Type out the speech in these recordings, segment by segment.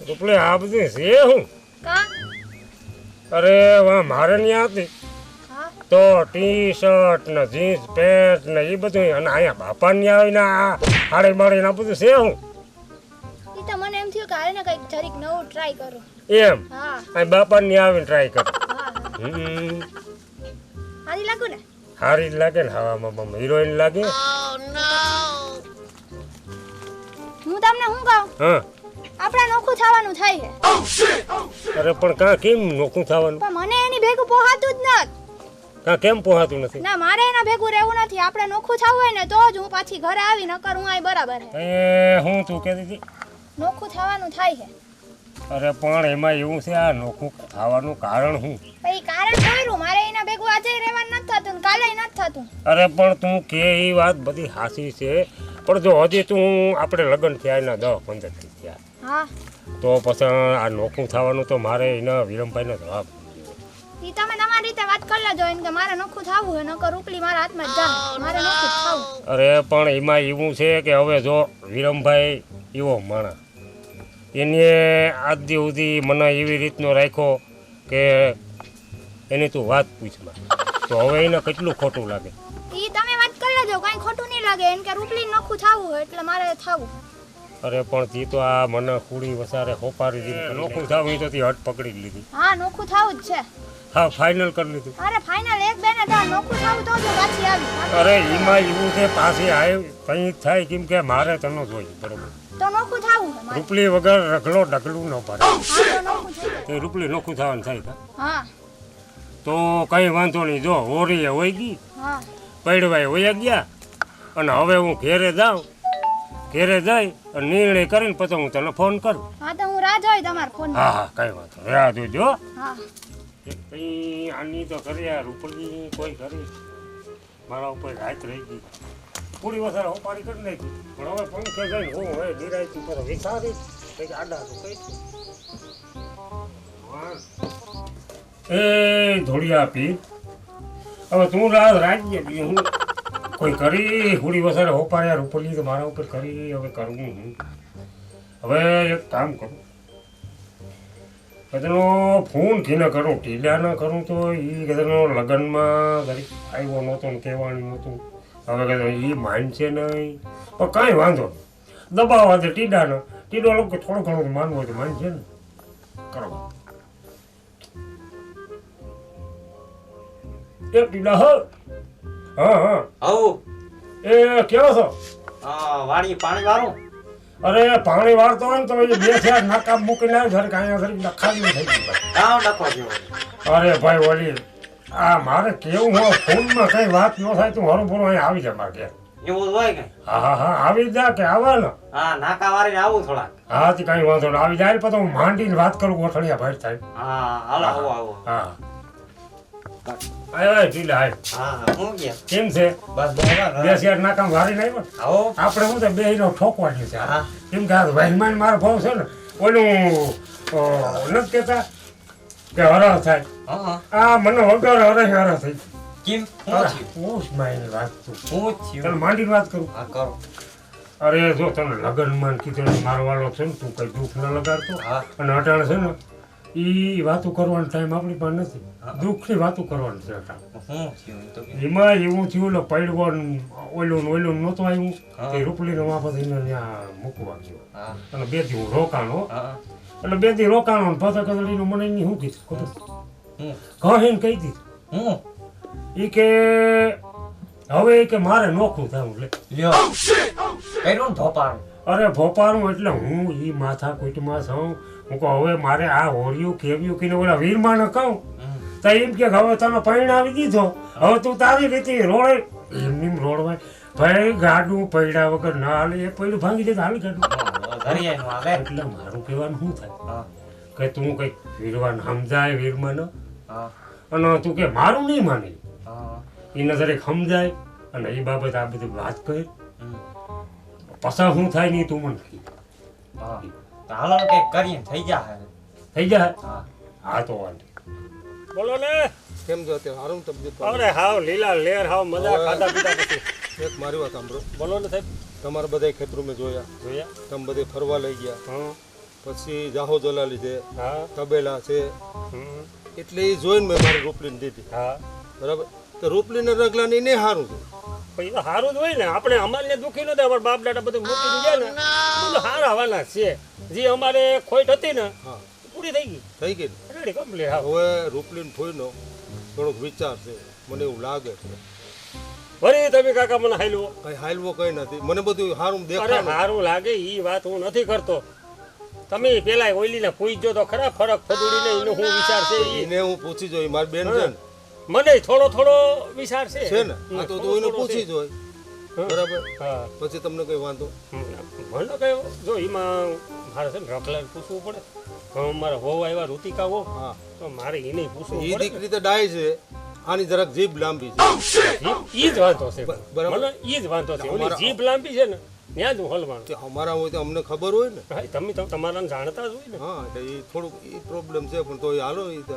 રૂપલે આ બધું છે હું? અરે વા મારે ત્યાં હતી તો ટી શર્ટ ને જીન્સ પેન્ટ ને એ બધું અને અહીંયા બાપા ને આવીને આ હાડી માડી ને બધું છે હું? મને એમ થયું કે હારે ને કંઈક જરીક નવું ટ્રાય કરો. એમ? હા. બાપા ને આવીને ટ્રાય કરો. હારી લાગુ ને? સારી જ લાગે ને હવામાં હિરોઈન લાગે? હું તમને શું કહું? હા. આપણે નોખું થવાનું થાય છે. અરે પણ કા કેમ નોખું થવાનું? પણ મને એની ભેગું પોહાતું જ નથી. કા કેમ પોહાતું નથી? ના મારે એના ભેગું રહેવું નથી. આપણે નોખું થવું હોય ને તો જ હું પાછી ઘરે આવી નકર હું આય બરાબર હે. હું તું કહેતી હતી. નોખું થવાનું થાય છે. અરે પણ એમાં એવું છે આ નોખું થવાનું કારણ શું? ભાઈ કારણ કોયરું મારે એના ભેગું આજે રહેવાનું નથી થતું ને કાલે નથી થતું. અરે પણ તું કે એ વાત બધી હાસી છે. પણ જો હજી તું આપણે લગ્ન થયા એના દસ પંદરથી થયા. હા. તો પછી આ નોખું થવાનું તો મારે એના વિરમભાઈનો જવાબ ઈ તમે તમારી રીતે વાત કરી લેજો એમ કે મારે નોખું થવું હોય નકર ઉપલી મારા હાથમાં જ મારે નોખું થવું. અરે પણ એમાં એવું છે કે હવે જો વિરમભાઈ એવો માણસ એને આજ દી સુધી મને એવી રીતનો રાખ્યો કે એની તું વાત પૂછમાં. તો હવે એને કેટલું ખોટું લાગે? ઈ તમે વાત કરી લેજો કઈ ખોટું નહીં લાગે. એમ કે રૂપલી નખું થાવું હોય એટલે મારે થાવું. અરે પણ તી તો આ મને કુડી વસારે હોપારી દીધી નોખું થાવ તો તી હટ પકડી લીધી. હા નોખું થાવું જ છે. હા ફાઇનલ કરી લીધું. અરે ફાઇનલ એક બે ને નોખું થવું તો જ પાછી આવી. અરે એમાં એવું છે પાછી આવ કંઈ થાય કેમ કે મારે તનો જોઈએ બરોબર. તો નોખું થાવું રૂપલી વગર રગલો ડગલું ન પડે. તો રૂપલી નોખું થવાનું થાય હા. તો કંઈ વાંધો નહીં જો હોરીએ હોય ગઈ હા. પૈડવાય વયા ગયા અને હવે હું ઘેરે જાઉં ઘેરે જઈ અને નિર્ણય કરીને પછી હું તને ફોન કરું. હા તો હું રાહ જોઈ તમારો ફોન હા હા કઈ વાંધો. રાહ જોજો. હા. કંઈ આની તો કરી આ રૂપલી કોઈ કરી. મારા ઉપર રાત રહી ગઈ. પૂરી વસાર હોપારી કરી નાખી. પણ હવે પંખે જઈને હું હવે નિરાયત ઉપર વિચારી કંઈક આડા તો કઈ એ ધોળિયા પી હવે તું રાત રાખજે બીજું હું કોઈ કરી. હુડી વસારે હોપાર્યા રૂપલી તો મારા ઉપર કરી. હવે કરવું હું. હવે એક કામ કરું. કદાનો ફોન કીને કરું ઢીલા ન કરું તો એ કદાનો લગ્નમાં ઘરે આવ્યો નહોતો ને કહેવાનું નહોતું. હવે કદાચ એ માન છે નહીં. પણ કાંઈ વાંધો નહીં. દબાવવા દે ટીડાનો. ટીડો લોકો થોડું ઘણું માનવું હોય તો માન છે ને. કરો. એ ટીડા હ. હા હા. આવો. એ કેવો છો? વાણી પાણી વાળું. અરે પાણી વાળતો હોય ને તો એ બે ચાર નાકામ મૂકીને આવ્યો ઘરે કાંઈ ઘરે ખાલી થઈ ગયું. નાખવા અરે ભાઈ ઓલી આ મારે કેવું હું ફોનમાં કઈ વાત ન થાય તું હરું ભરું અહીં આવી જા મારે. એવું હોય કે? હા હા હા આવી જાય જા કે આવે ને હા નાકા વાળીને આવું થોડા હા તે કઈ વાંધો આવી જાય પછી હું માંડીને વાત કરું ગોઠણિયા ભાઈ થાય. હા હાલો આવો આવો. હા. આય હા તો બે નો ઠોકવાનું છે. હા. કેમ કે વહેમાન મારો ભાવ છે ને ઓલું નથી કેતા? કે હરહ થાય. આ મને વગર હરહ હરહ થઈ કેમ? હું પૂછ માયની વાત તું હું વાત કરું. હા કરો. અરે જો તને લગ્નમાં કીધું મારો વાળો છે ને તું કઈ દુઃખ ન લગાડતો. અને અટાણે છે ને એ વાતો કરવાનો ટાઈમ આપણી પાસે નથી. દુઃખની વાતો કરવાની છે એમાં એવું થયું એટલે પડવો ને ઓલું ઓલું નહોતું આવ્યું. તે રૂપલીને વાપસ ત્યાં મૂકવા ગયો. અને બે દી હું રોકાણો. એટલે બે દી રોકાણો ને પાછા કદડીનું મને એની શું કીધું? હું કહે ને કહી દીધું. હું એ કે હવે એ કે મારે નોખું થયું. એટલે લ્યો. કર્યું ને ધોપારું અરે ભોપારું એટલે હું એ માથા કૂટમાં છું. હું કહું હવે મારે આ હોર્યું કેવ્યું કે ઓલા ન કહું. તો એમ કે હવે તને પરિણાવી દીધો હવે તું તારી રીતે રોડે એમની રોડવાય ભાઈ ગાડું પૈડા વગર ના હાલે. એ પૈડું ભાંગી દે હાલ ગાડું. એટલે મારું કહેવાનું શું થાય? હા. કે તું કઈ વીરવાન સમજાય વીરમાં અને તું કે મારું નહીં માને. એ નજરે સમજાય અને એ બાબત આ બધી વાત કરે પસા શું થાય નહીં તું મને હા. તો હાલો કે કરીએ. થઈ જા થઈ જા હા? હા. તો વાંધો. બોલો ને. કેમ જો તે હારું તબિયત અરે હાવ લીલા લેર હાવ મજા ખાધા પીતા પછી. એક મારી વાત સાંભળો. બોલો ને સાહેબ. તમારા બધા ખેતરો મેં જોયા. જોયા? તમે બધે ફરવા લઈ ગયા. હા પછી જાહો જલાલી છે હા. તબેલા છે. હમ, એટલે એ જોઈને મેં મારી રૂપલીને દીધી. હા. બરાબર? તો રૂપલીને રગલાની એને સારું છે. પછી તો સારું જ હોય ને. આપણે અમારે દુઃખી નતા અમારા બાપ દાદા બધું મૂકીને ગયા ને. બધું હારા હવાના છે. જે અમારે ખોટ હતી ને હા. પૂરી થઈ ગઈ. થઈ ગઈ રેડી કમ્પ્લીટ હા. હવે રૂપલીને ફોઈનો થોડોક વિચાર છે. મને એવું લાગે છે. વળી તમે કાકા મને હાલવો કઈ હાલવો કઈ નથી. મને બધું સારું અરે દેખાય સારું લાગે એ વાત હું નથી કરતો. તમે પેલા ઓઈલીને પૂછજો તો ખરા ફરક ફદુડીને એનો હું વિચાર છે એને હું પૂછી જોઈ મારી બેન છે ને. મને થોડો થોડો વિચાર છે. છે ને? આ તો તું એને પૂછી હા. બરાબર? હા. પછી તમને કઈ વાંધો? મને કયો? જો એમાં મારે છે ને રખલાને પૂછવું પડે. હવે મારા વહુ આવ્યા ઋતિકા વહુ. હા. તો મારે એને પૂછવું એ પડે દીકરી તો ડાય છે. આની જરાક જીભ લાંબી છે. ઈ- જ વાંધો છે. બરાબર. મને ઈ જ વાંધો છે. ઓલી જીભ લાંબી છે ને. ત્યાં જ મોકલવાનું તે અમારા હોય તો અમને ખબર હોય ને. હા તમે તો તમારા જાણતા જ હોય ને. હા એટલે એ થોડુંક એ પ્રોબ્લેમ છે પણ તો એ હાલો એ તો.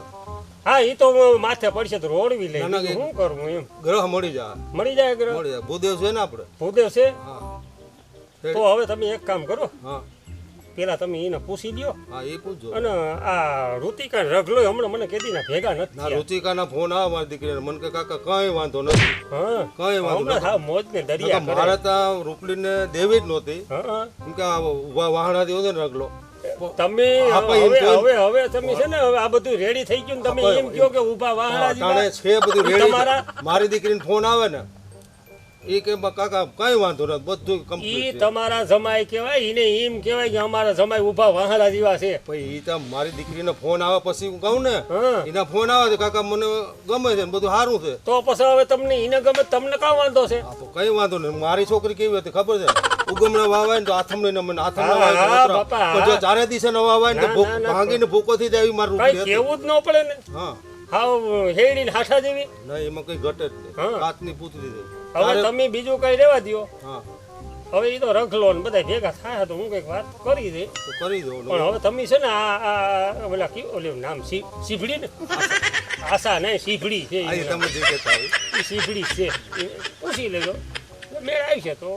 હા એ તો માથે પડશે તો રોડવી લઈ. શું કરવું એમ? ગ્રહ મળી જાય. મળી જાય ગ્રહ? મળી જાય. ભૂદેવ છે ને આપણે? ભૂદેવ છે? હા. તો હવે તમે એક કામ કરો. હા. પેલા તમે એને પૂછી દો હા એ પૂછજો. અને આ ઋતિકા રગલો હમણાં મને કેદીના ભેગા નથી ના ઋતિકા ના ફોન આવે મારી દીકરીને. મને કે કાકા કઈ વાંધો નથી. હા કઈ વાંધો નથી. હા મોજ ને દરિયા મારા તો રૂપલી ને દેવી જ નહોતી. હા. કે આ વા- વાહણાથી ને રગલો તમે હવે હવે હવે તમે છે ને હવે આ બધું રેડી થઈ ગયું ને તમે એમ કહો કે ઊભા વાહણા છે બધું રેડી તમારા-. મારી દીકરીને ફોન આવે ને. એ કે કાકા કઈ વાંધો નથી બધું કમ્પ્લીટ તમારા જમાઈ કહેવાય એને એમ કહેવાય કે અમારા જમાઈ ઊભા જેવા છે. પછી ઈ તો મારી દીકરીને ફોન આવે પછી હું કહું ને એના ફોન આવે છે કાકા મને ગમે છે ને બધું સારું છે. તો પછી હવે તમને ગમે તમને કાં વાંધો છે? કઈ વાંધો નહીં મારી છોકરી કેવી હતી ખબર છે? ઉગમણા વાવાય ને તો આથમણીને મને આથમણા જો ચારે દિવસે ન વાવાય ને ના, ના, ના. ભાંગીને ભૂકો થઈ જાય એવી મારી. કેવું જ ન પડે ને. હા. હેડી હેડી હાથા જેવી. ના એમાં કઈ ઘટે જ નહીં. હા. કાચની પૂતળી છે. હવે તમે બીજું કઈ રેવા દ્યો. હવે એ તો રખલો ને બધા ભેગા થાય તો હું કંઈક વાત કરી દે. કરી દો પણ હવે તમે છે ને આ આ ઓલા કયું ઓલું નામ સીફડી ને? આશા નહીં સીફડી છે સીફડી છે. પૂછી લેજો. મેળ આવી છે તો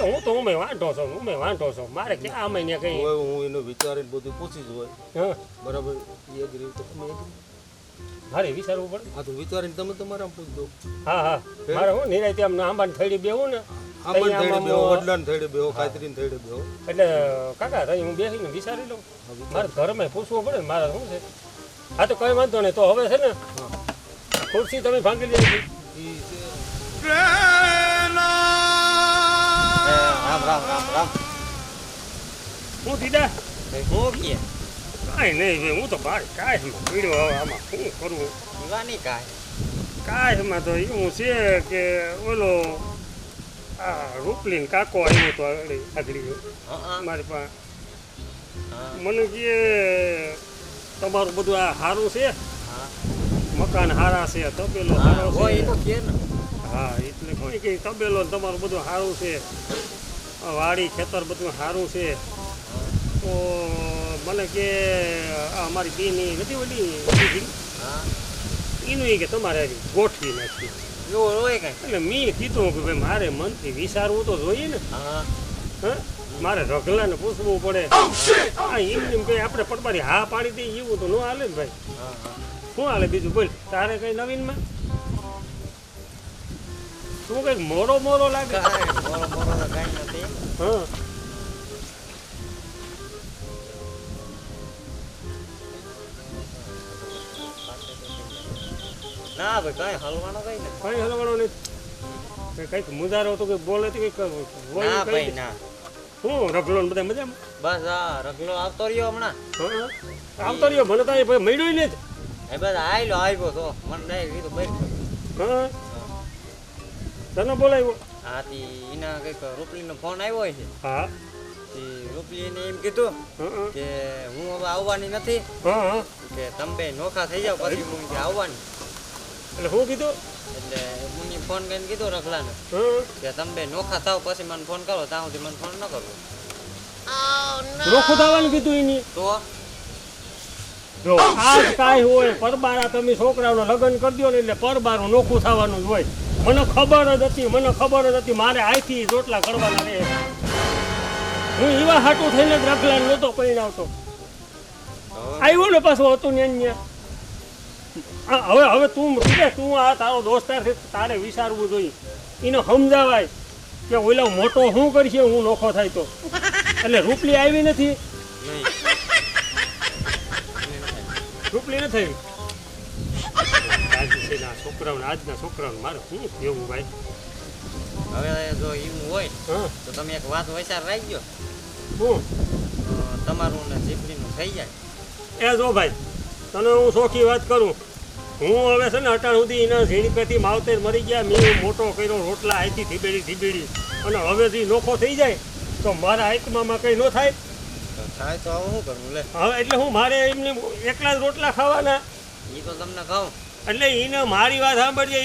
હું તો ઉમે વાંઢો છું ઉમે વાંઢો છું. મારે ક્યાં આમે ને કઈ? હું એને વિચારીને બધું પૂછી જ હોય. હા. બરાબર? એ તો તમે. મારે વિચારવું પડે. હા તો વિચારીને તમે તમારા પૂછ દો. હા હા. મારે હું નિરાયતે આમ આંબાની થડી બેવું ને આ પણ અહીંયા થઈને આમ બેહો વડલાને થઈને બેહો કાતરીને થઈને બેહો. એટલે કાકા રહી હું બેસીને વિચારી લઉં. મારે ઘરમાં પૂછવું પડે ને મારે શું છે? હા તો કઈ વાંધો નહીં તો હવે છે ને ખુરશી તમે ભાંગી લીધી ઈ છે. એ, રામ રામ રામ રામ. હું દીદા હું કાંઈ નહીં હું તો બહાર કાંઈ પીડ્યો હવે આમાં શું કરવું? પીવાની કાંઈ? કાંઈમાં તો એવું છે કે ઓલો આ રૂપલીન કાકો આવ્યો તો આગળ આગળ મારી પાસે. મને કે તમારું બધું આ સારું છે? હા. મકાન સારા છે તબેલો સારો હોય છે. કે હા એટલે કોઈ કે તબેલો તમારું બધું સારું છે. વાડી ખેતર બધું સારું છે. તો મને કે આ અમારી બેની નથી હા. એનું એ કે તમારે હજી ગોઠવી નાખી. કાંઈ? એટલે મેં કીધું કે ભાઈ મારે મનથી વિચારવું તો જોઈએ ને. હા. હા? મારે રગલાને પૂછવું પડે. હા એમ એમ કઈ આપણે પડબારી હા પાડી દઈએ એવું તો ન હાલે ને ભાઈ. હા હા. શું હાલે બીજું? બોલ તારે કઈ નવીનમાં? શું કંઈક મોરો મોરો લાગે? કાંઈ મોરો મોરો કાંઈ નથી. હા. ના ભાઈ કાંઈ હલવાનો કઈ ને કઈ હલવાનો નહીં કઈ કંઈક મુજારો તો કે બોલે તો કંઈક ના કઈ ભાઈ ના. હું રગલો ને બધા મજામાં? બસ આ રગલો આવતો રહ્યો હમણાં. હા આવતો રહ્યો મને તો ભાઈ મળ્યો ને એ બસ આયલો આવ્યો તો. મને નહીં કીધું બેઠ. હા તને બોલાવ્યો? આથી એના કંઈક રૂપલીનો ફોન આવ્યો છે. હા. તે રૂપલીને એમ કીધું હા કે હું હવે આવવાની નથી. હા હા. કે તમે નોખા થઈ જાવ પછી હું. આવવાની. એટલે શું કીધું? એટલે મુની ફોન કરીને કીધું રખલાને હા. કે તમે બે નોખા થાવ પછી મને ફોન કરો ત્યાં સુધી મને ફોન ન કરો. નોખું થવાનું કીધું એની. તો? જો આજ કાંઈ હોય પરબારા તમે છોકરાઓને લગ્ન કરી દો ને એટલે પરબારું નોખું થવાનું જ હોય. મને ખબર જ હતી મને ખબર જ હતી મારે આઈથી રોટલા કરવાના રહે. હું એવા હાટું થઈને જ રખલા નહોતો પરિણાવતો. આવ્યો ને પાછો હતું ને અહીંયા. હવે હવે તું રૂપે તું આ તારો દોસ્તાર છે તારે વિચારવું જોઈએ. એને સમજાવાય કે ઓલો મોટો શું કરશે હું નોખો થાય તો. એટલે રૂપલી આવી નથી? રૂપલી નથી થઈ છોકરાઓને આજના છોકરાઓને મારે શું કેવું ભાઈ? હવે જો એવું હોય હા. તો તમે એક વાત વિચાર રાખજો. હું? તમારું ને જીપડીનું થઈ જાય. એ જો ભાઈ તને હું સોખી વાત કરું? હું હવે છે ને અટાણ સુધી એના ઝીણીપેથી માવતેર મરી ગયા મેં મોટો કર્યો રોટલા આઈથી ધીબેડી ધીબેડી અને હવેથી નોખો થઈ જાય તો મારા હાઈકમાં કંઈ ન થાય? થાય તો હવે શું કરવું લે. હવે એટલે હું મારે એમને એકલા જ રોટલા ખાવાના? એ તો તમને ખાઉં એટલે એને મારી વાત સાંભળજે